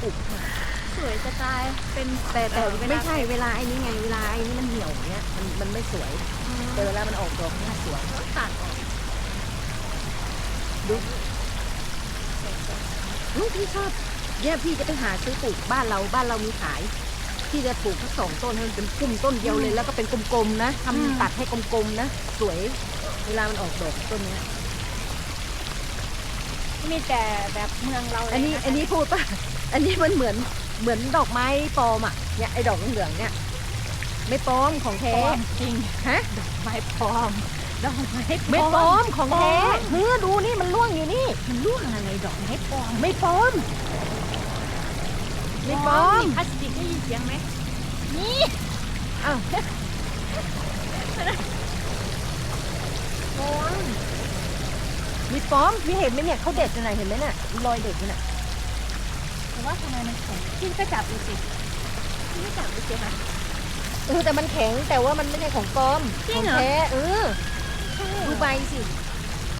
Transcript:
ปลูกสวยจะตายเป็นแต่แต่เออเวลาไม่ใช่เวลาไอ้นี้ไงเวลาไอ้นี้มันเหี่ยวเนี้ยมันมันไม่สวยแต่เวลามันออกดอกเนี่ยสวยต้องตัดออกดูอุ๊ยพี่ชอบเนี่ยพี่จะไปหาซื้อปลูกบ้านเราบ้านเรามีขายพี่จะปลูกทั้งสองต้นให้มันเป็นกลุ่มต้นเดียวเลยแล้วก็เป็นกลมๆนะทำตัดให้กลมๆนะ สวย เวลามันออกดอกต้นเนี้ย มีแต่แบบเมืองเราเลยอันนี้ะคะอันนี้พูดป่ะ อันนี้มันเหมือนเหมือนดอกไม้ปลอมอะเนี่ยไอ้ดอกเหลืองๆเนี่ย ไม่ปลอมของปแท้ลอมจริงฮะ ไม้ปลอมดอกไม้ไม่ปลอมของแท้ปลอม เนื้อดูนี่มันร่วงอยู่นี่ มันร่วงอะไรดอกไม้ปลอมไม่ปลอม ไม่ปลอม พลาสติกได้ยินเสียงไหมนี่อ้าวปลอม มีปลอมพี่เห็นไหมเนี่ยเขาเด็ดยังไงเห็นไหมเนี่ยรอยเด็ดนี่น่ะแต่ว่าทำไมมันแข็งพี่ก็จับดูสิพี่ก็จับดูสิคะเออแต่มันแข็งแต่ว่ามันไม่ใช่ของปลอมจริของงเหรอแท้เออใช่ดูใบสิเ